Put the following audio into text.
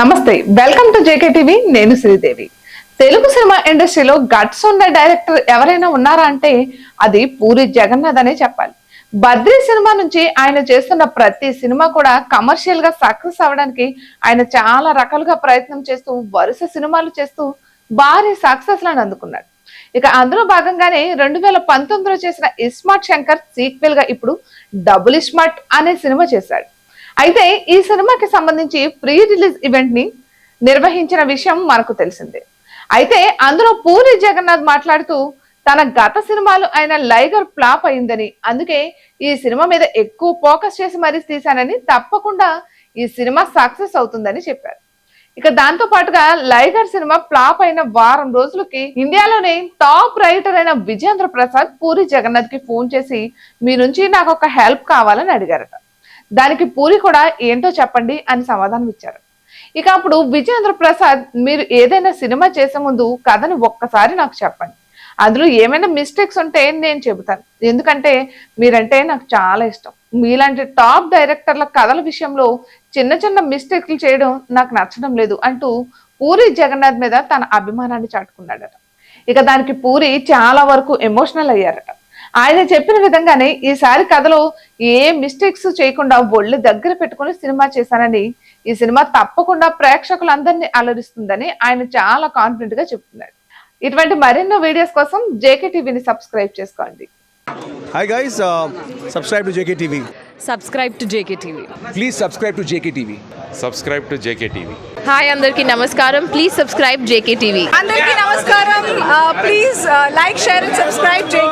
నమస్తే welcome to JK TV నేను Sridevi. Telugu cinema ఇండస్ట్రీలో గట్స్ ఉన్న డైరెక్టర్ ఎవరైనా ఉన్నారా అంటే అది పూరి జగన్నాథ్ అనే చెప్పాలి. బద్రీ సినిమా నుంచి ఆయన చేస్తున్న ప్రతి సినిమా కూడా కమర్షియల్గా సక్సెస్ అవ్వడానికి ఆయన చాలా రకాలుగా ప్రయత్నం చేస్తూ వరుస సినిమాలు చేస్తూ భారీ సక్సెస్లను అందుకున్నాడు. ఇక అందులో భాగంగానే రెండు వేల పంతొమ్మిదిలో చేసిన ఇస్మార్ట్ శంకర్ సీక్వెల్గా ఇప్పుడు డబుల్ ఇస్మార్ట్ అనే సినిమా చేశాడు. అయితే ఈ సినిమాకి సంబంధించి ప్రీ రిలీజ్ ఈవెంట్ని నిర్వహించిన విషయం మనకు తెలిసిందే. అయితే అందులో పూరి జగన్నాథ్ మాట్లాడుతూ తన గత సినిమాలు అయిన లైగర్ ఫ్లాప్ అయిందని అందుకే ఈ సినిమా మీద ఎక్కువ ఫోకస్ చేసి మరీ తీశానని తప్పకుండా ఈ సినిమా సక్సెస్ అవుతుందని చెప్పారు. ఇక దాంతో పాటుగా లైగర్ సినిమా ఫ్లాప్ అయిన వారం రోజులకి ఇండియాలోనే టాప్ రైటర్ అయిన విజేంద్ర ప్రసాద్ పూరి జగన్నాథ్కి ఫోన్ చేసి మీ నుంచి నాకు ఒక హెల్ప్ కావాలని అడిగారట. దానికి పూరి కూడా ఏంటో చెప్పండి అని సమాధానం ఇచ్చారు. ఇక అప్పుడు విజయేంద్ర ప్రసాద్ మీరు ఏదైనా సినిమా చేసే ముందు కథను ఒక్కసారి నాకు చెప్పండి. అందులో ఏమైనా మిస్టేక్స్ ఉంటే నేను చెబుతాను. ఎందుకంటే మీరంటే నాకు చాలా ఇష్టం. మీలాంటి టాప్ డైరెక్టర్ల కథల విషయంలో చిన్న చిన్న మిస్టేక్లు చేయడం నాకు నచ్చడం లేదు అంటూ పూరి జగన్నాథ్ మీద తన అభిమానాన్ని చాటుకున్నాడట. ఇక దానికి పూరి చాలా వరకు ఎమోషనల్ అయ్యారట. ఆయన చెప్పిన విధంగానే ఈసారి కథలో ఏ మిస్టేక్స్ చేయకుండా ఒళ్ళు దగ్గర పెట్టుకుని సినిమా చేశానని ఈ సినిమా తప్పకుండా ప్రేక్షకులందరినీ అలరిస్తుందని ఆయన చాలా కాన్ఫిడెంట్గా చెప్తున్నాడు ఇటువంటి మరెన్నో వీడియోస్ కోసం జేకే టీవీని సబ్స్క్రైబ్ చేసుకోండి. Hi guys, uh, subscribe to JKTV. Subscribe to JK TV Please subscribe to JKTV. Subscribe to JK TV hi అందరికీ నమస్కారం. ప్లీజ్ సబ్స్క్రైబ్ జేకే టీవీ అందరికీ నమస్కారం. Please like share and subscribe JK TV